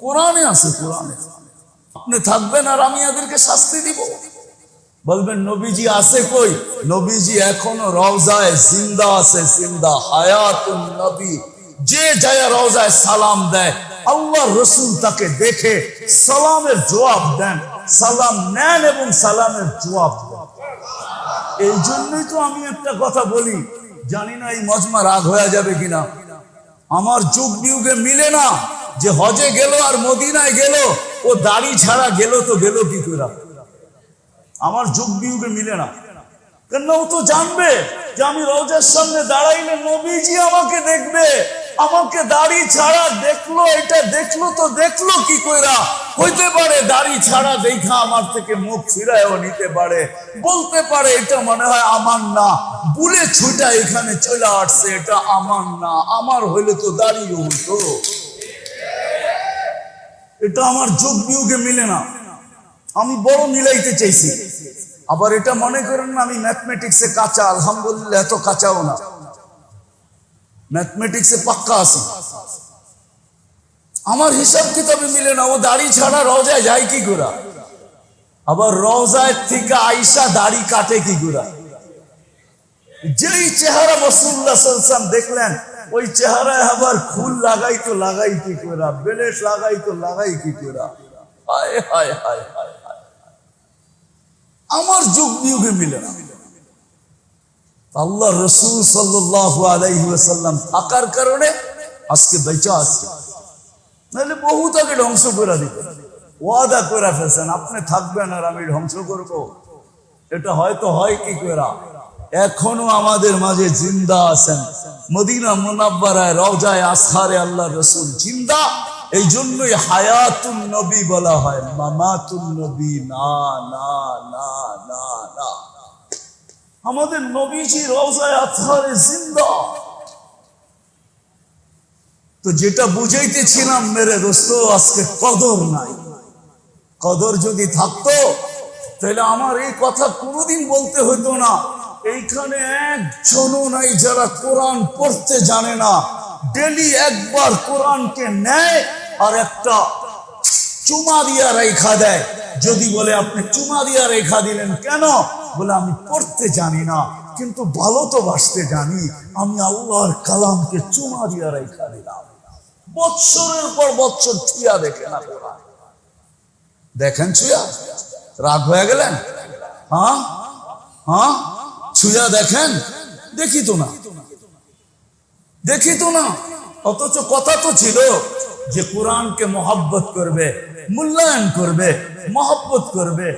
কোরআনে আছে, কোরআনে। আপনি থাকবেন আর আমি এদেরকে শাস্তি দিব। বলবেন, নবীজি আছে কই? নবীজি এখনও রওজায় জিন্দা আছে, জিন্দা। হায়াতুন নবী। যে যায় রওজায় সালাম দেয় আল্লাহ রসুল তাকে দেখে সালামের জবাব দেন। সালাম নেন এবং সালামের জবাব দেন। এই জন্যই তো আমি একটা কথা বলি, জানি না এই মজমা রাগ হয়ে যাবে কিনা। আমার যুগ বিয়োগে মিলে না। যে হজে গেল আর মদিনায় গেল, ও দাড়ি ছাড়া গেল তো গেল কি করে? আমার যুগ বিয়োগে মিলে না। কেন ও তো জানবে যে আমি রোজার সামনে দাঁড়াইলে নবীজি আমাকে দেখবে। আমাকে দাড়ি ছাড়া দেখল, এটা দেখল তো দেখল কি কইরা? হইতে পারে দাড়ি ছাড়া দেখা আমার থেকে মুখ ফিরায়ও নিতে পারে। বলতে পারে এটা মনে হয় আমার না। বুলে ছুটা এখানে চলে আসছে, এটা আমার না। আমার হইলে তো দাড়িও হইতো। এটা আমার যোগ বিয়োগে মিলে না। আমি বড় মিলাইতে চাইছি। আবার এটা মনে করেন না, আমি ম্যাথমেটিক্সে কাঁচা, আলহামদুলিল্লাহ এত কাঁচাও না। ম্যাথমেটিক্সে পাক্কা আছি। আমার হিসাব কিতাবে মিলে না, ও দাড়ি ছাড়া রওজায় যায় কি করে? আবার রওজায় থেকে আইসা দাড়ি কাটে কি করে? যেই চেহারা রসুল্লাহ দেখলেন ওই চেহারায় আবার ফুল লাগাই তো লাগাই কি করে বেলেট লাগাই তো লাগাই কি করে হায় হায় হায় হায়। আমার যুগ বিয়োগে মিলে না। আল্লাহ রসুল সাল্লাহ আলাইহি ওয়াসাল্লাম থাকার কারণে আজকে বেঁচা আসছে নাহলে বহু তাকে ধ্বংস করে দিবে ওয়াদা করে ফেলছেন, আপনি থাকবেন আর আমি ধ্বংস করব। এটা হয়তো হয় কি করে এখনও আমাদের মাঝে জিন্দা আছেন। মদিনা মুনাব্বারায়, রওজায়, আসহারে আল্লাহ রসুল জিন্দা। এই জন্যই হায়াতুন নবী বলা হয়, মামাতুন নবী, না না না না না। আমাদের নবীজি রওজায়, আসহারে জিন্দা। তো যেটা বুঝাইতেছিলাম, মেরে দোস্ত, আজকে কদর নাই। কদর যদি থাকতো, তাহলে আমার এই কথা কোনোদিন বলতে হতো না। এইখানে একজনও নাই যারা কোরআন পড়তে জানে না। ডেলি একবার কোরআনকে নেয় আর একটা চুমা দিয়া রেখা দেয়। যদি বলে, আপনি চুমা দিয়া রেখা দিলেন কেন? বলে, আমি পড়তে জানি না, কিন্তু ভালো তো বাসতে জানি। আমি আল্লাহর কালামকে চুমা দিয়া রেখা দিলাম। বৎসরের পর বৎসর ছুঁয়া দেখে না দেখেন ছুঁয়া? রাগ হয়ে গেলেন? হ্যাঁ? হ্যাঁ? ছুঁয়া দেখেন? দেখি তো না। দেখি তো না। অথচ কথা তো ছিল যে কোরআনকে মহব্বত করবে, মূল্যায়ন করবে, মহব্বত করবে।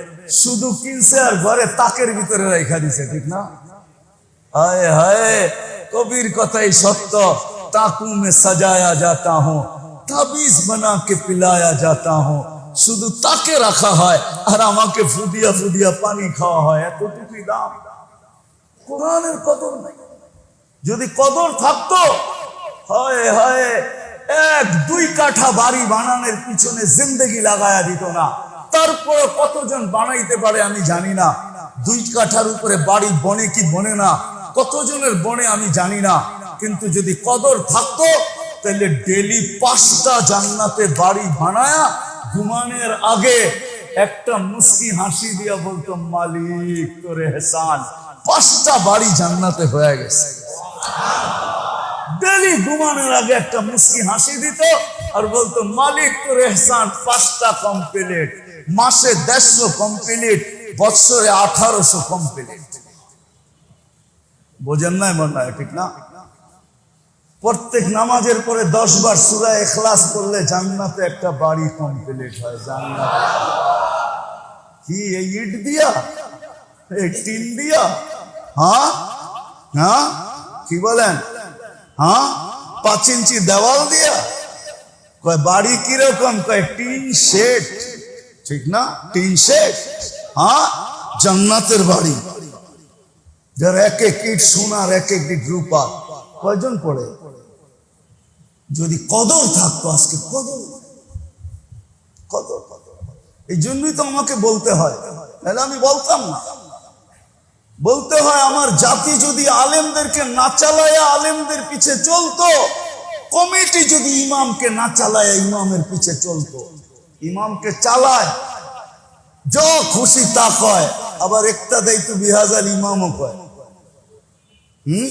শুধু কিনছে আর ঘরে তাকের ভিতরে রেখা দিছে, ঠিক না? হায় হায়, কবির কথাই সত্য। তাকু মে সাজায়া যাতা হুঁ, তাবিজ বানা কে পিলায়া যাতা হুঁ। শুধু তাকে রাখা হয় আর আমাকে ফুদিয়া ফুদিয়া পানি খাওয়া হয়, এতটুকুই দাম। কোরআনের কদর নাই। যদি কদর থাকতো, হয় হয়, এক, দুই কাঠা বাড়ি বানানোর পিছনে জিন্দগি লাগায়া দিত না। তারপর কতজন বানাইতে পারে আমি জানি না। দুই কাঠার উপরে বাড়ি বনে কি বনে না? কতজনের বনে আমি জানি না। কিন্তু যদি কদর থাকতো, তাহলে ডেলি পাঁচটা জান্নাতে বাড়ি বানায়া ঘুমানের আগে একটা মুস্কি হাসি দিয়া বলতো, মালিক তোরে হেসান পাঁচটা বাড়ি জান্নাতে হয়ে গেছে। ডেলি ঘুমানোর আগে একটা মুস্কি হাসি দিত আর বলতো, মালিক তোর এহসান পাঁচটা কমপ্লিট মাসে দেড়শো কমপ্লিট বৎসরে আঠারোশো কমপ্লিট বোঝেন নাই মনে হয়, ঠিক না? প্রত্যেক নামাজের পরে দশ বার সুরা এখলাস করলে জান্নাতে একটা বাড়ি কমপ্লিট হয়, জান্নাত। কি এই ইট দিয়া? এই টিন দিয়া? হ্যাঁ? হ্যাঁ? কি বলেন? হ্যাঁ? পাঁচ ইঞ্চি দেওয়াল দিয়া? কয়, বাড়ি কীরকম? কয়, টিন শেড। ঠিক না? Tin shed? হ্যাঁ? জান্নাতের বাড়ি। যার এক এক ইট সোনার, এক এক ইট রূপা। কয়জন পড়ে? যদি কদর থাকতো আজকে, কদর। কদর কদর। এই জন্যই তো আমাকে বলতে হয়। নাহলে আমি বলতাম না। বলতে হয়, আমার জাতি যদি আলেমদেরকে না চালায়া, আলেমদের পিছে চলতো। কমিটি যদি ইমামকে না চালায়, ইমামের পিছে চলতো। ইমামকে চালায়, য খুশি তা কয়, আবার একটা দায়িত্ব বিহাজার ইমামও কয়। হুম?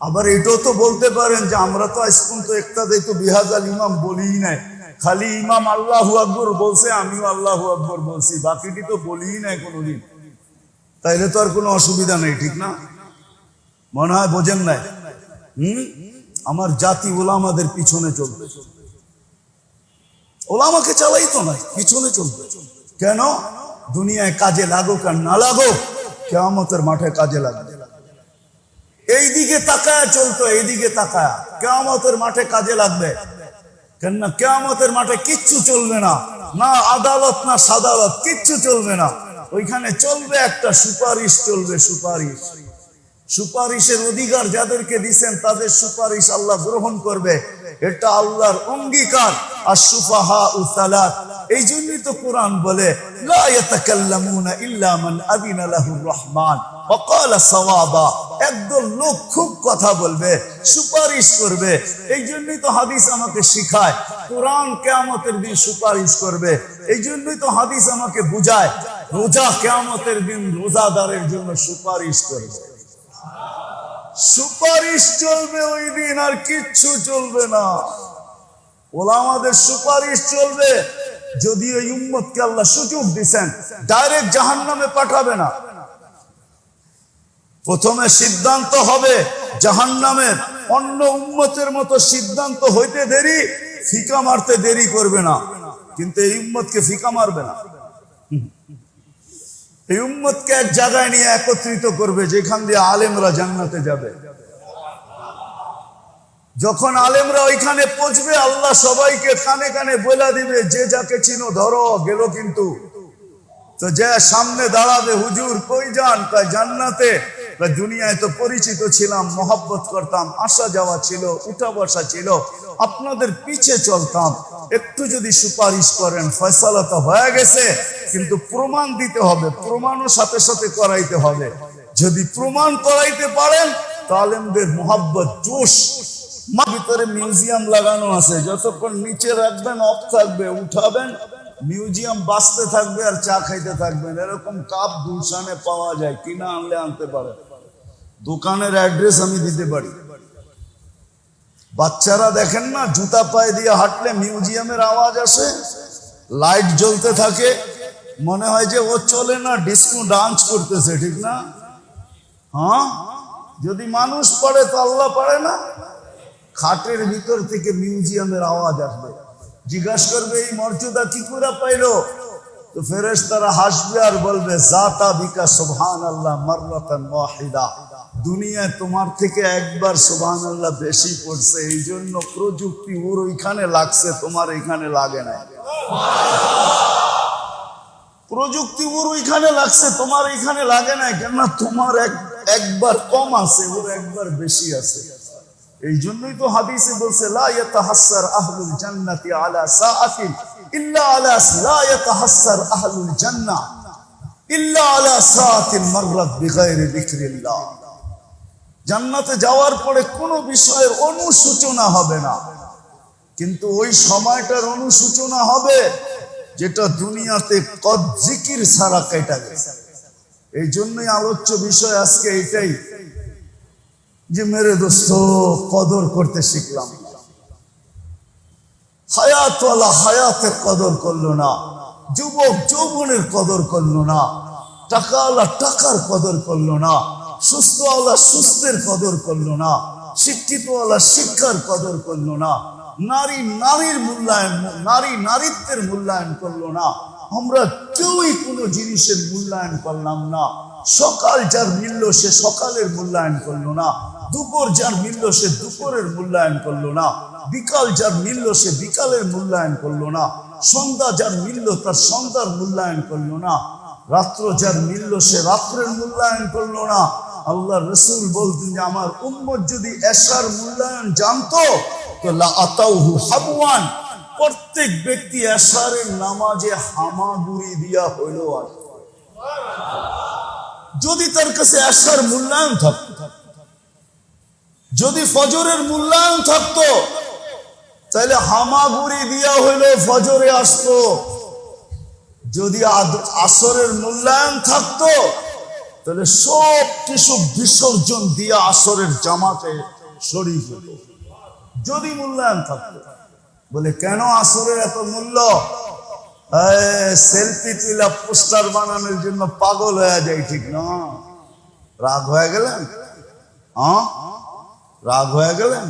আবার এটাও তো বলতে পারেন যে, আমরা তো আজ পর্যন্ত একটা দায়িত্ব বিহাজাল ইমাম বলিই নাই। খালি ইমাম আল্লাহু আকবর বলছে, আমিও আল্লাহু আকবর বলছি, বাকিটি তো বলিই নাই কোনোদিন। তাইলে তো আর কোনো অসুবিধা নেই, ঠিক না? মনে হয় বোঝেন নাই। হুম? আমার জাতি ওলামাদের পিছনে চলবে। ওলামাকে চালাই তো নাই, পিছনে চলবে। কেন? দুনিয়ায় কাজে লাগুক আর না লাগুক, কেয়ামতের মাঠে কাজে লাগবে। এই দিকে তাকায় চলতো এই দিকে তাকায়। কেয়ামতের মাঠে কাজে লাগবে। কেননা কেয়ামতের মাঠে কিচ্ছু চলবে না। না আদালত, না সাদালত, কিচ্ছু চলবে না। ওইখানে চলবে একটা সুপারিশ, চলবে সুপারিশ। সুপারিশের অধিকার যাদেরকে দিছেন, তাদের সুপারিশ আল্লাহ গ্রহণ করবে। এটা আল্লাহর অঙ্গীকার আর সুফাহা উসালাত এই জন্যই তো কোরআন বলে সুপারিশ করবে। এই জন্যই তো হাদিস আমাকে বুঝায় রোজা কেয়ামতের দিন রোজাদারের জন্য সুপারিশ করবে। সুপারিশ চলবে ওই দিন, আর কিচ্ছু চলবে না। ওলামাদের সুপারিশ চলবে, যদি ওই উম্মতকে আল্লাহ সুযোগ দিছেন, ডাইরেক্ট জাহান নামে পাঠাবে না। প্রথমে সিদ্ধান্ত হবে জাহান নামের অন্য উম্মতের মতো সিদ্ধান্ত হইতে দেরি, ফিকা মারতে দেরি করবে না। কিন্তু এই উম্মতকে ফিকা মারবে না। এই উম্মতকে এক জায়গায় নিয়ে একত্রিত করবে, যেখান দিয়ে আলেমরা জান্নাতে যাবে। যখন আলেমরা ওইখানে পৌঁছবে, আল্লাহ সবাইকে কানে কানে বলে দিবে, যে যাকে চিনো ধরো, গেল কিন্তু। তো যে সামনে দাঁড়াবে, হুজুর, কই যান? তাই জান্নাতে। কয় দুনিয়ায় তো পরিচিত ছিলাম, মহব্বত করতাম, আসা যাওয়া ছিল, উঠা বসা ছিল, আপনাদের পিছে চলতাম। একটু যদি সুপারিশ করেন, ফয়সালা তো হয়ে গেছে, কিন্তু প্রমাণ দিতে হবে, প্রমাণও সাথে সাথে করাইতে হবে। যদি প্রমাণ করাইতে পারেন, তালেমদের মোহাব্বত, জোশ। মা ভিতরে মিউজিয়াম লাগানো আছে, যতক্ষণ নিচে রাখবেন, অফ থাকবে, উঠাবেন, মিউজিয়াম বাঁচতে থাকবে আর চা খাইতে থাকবেন। এরকম কাপ গুলশানে পাওয়া যায়, কিনা আনলে আনতে পারে। দোকানের অ্যাড্রেস আমি দিতে পারি। বাচ্চারা দেখেন না, জুতা পায়ে দিয়ে হাঁটলে মিউজিয়ামের আওয়াজ আসে লাইট জ্বলতে থাকে, মনে হয় যে ও চলে না ডিস্কো ডান্স করতেছে, ঠিক না? হ্যাঁ? যদি মানুষ পড়ে তো আল্লাহ পারে না? খাটের ভিতর থেকে মিউজিয়ামের আওয়াজ আসবে। জিজ্ঞাসা করবে, এই মর্যাদা কি করে পাইলো? তো ফেরেস তারা হাসবে আর বলবে জাতা বিকা আল্লাহ মারলাতান ওয়াহিদা। দুনিয়ায় তোমার থেকে একবার সোভান আল্লাহ বেশি পড়ছে এই জন্য প্রযুক্তি ওর ওইখানে লাগছে, তোমার এখানে লাগে না। প্রযুক্তি ওর ওইখানে লাগছে, তোমার এখানে লাগে না, কেননা তোমার এক, একবার কম আছে, ওর একবার বেশি আছে। এই জন্যই তো হাদিসে বলছে, লা ইয়াতাহাসসার আহলুল জান্নাতি আলা সাআতিন। জান্নাতে যাওয়ার পরে কোনো বিষয়ের অনুসূচনা হবে না। কিন্তু ওই সময়টার অনুসূচনা হবে যেটা দুনিয়াতে কদ জিকির ছাড়া কেটা গেছে। এই জন্যই আলোচ্য বিষয় আজকে এটাই যে, মেরে দোস্ত, কদর করতে শিখলাম। হায়াতওয়ালা হায়াতের কদর করল না, যুবক যৌবনের কদর করল না, টাকাওয়ালা টাকার কদর করল না, সুস্থওয়ালা সুস্থের কদর করল না, শিক্ষিতওয়ালা শিক্ষার কদর করল না, নারী নারীর মূল্যায়ন, নারী নারীত্বের মূল্যায়ন করল না, আমরা কেউই কোনো জিনিসের মূল্যায়ন করলাম না। সকাল যার মিলল সে সকালের মূল্যায়ন করল না, দুপুর যার মিলল সে দুপুরের মূল্যায়ন করল না। বিকাল যার মিলল, সে বিকালের মূল্যায়ন করল না। সন্ধ্যা যার মিলল, তার সন্ধ্যার মূল্যায়ন করল না। রাত্র যার মিলল, সে রাত্রের মূল্যায়ন করল না। আল্লাহ রসুল বলতেন যে, আমার উম্মত যদি এশার মূল্যায়ন জানতো প্রত্যেক ব্যক্তি এশারের নামাজে হামাগুড়ি দিয়া হইল আর। যদি তার কাছে এশার মূল্যায়ন থাকতো, যদি ফজরের মূল্যায়ন থাকতো তাহলে হামাগুড়ি দিয়া হইলে ফজরে আসতো। যদি আসরের মূল্যায়ন থাকতো তাহলে সব কিছু বিসর্জন দিয়ে আসরের জামাতে শরীর হতো যদি মূল্যায়ন থাকতো। বলে, কেন আসরের এত মূল্য? সেলফি তুলা পোস্টার বানানোর জন্য পাগল হয়ে যায় ঠিক না? রাগ হয়ে গেলেন? হ্যাঁ রাগ হয়ে গেলেন?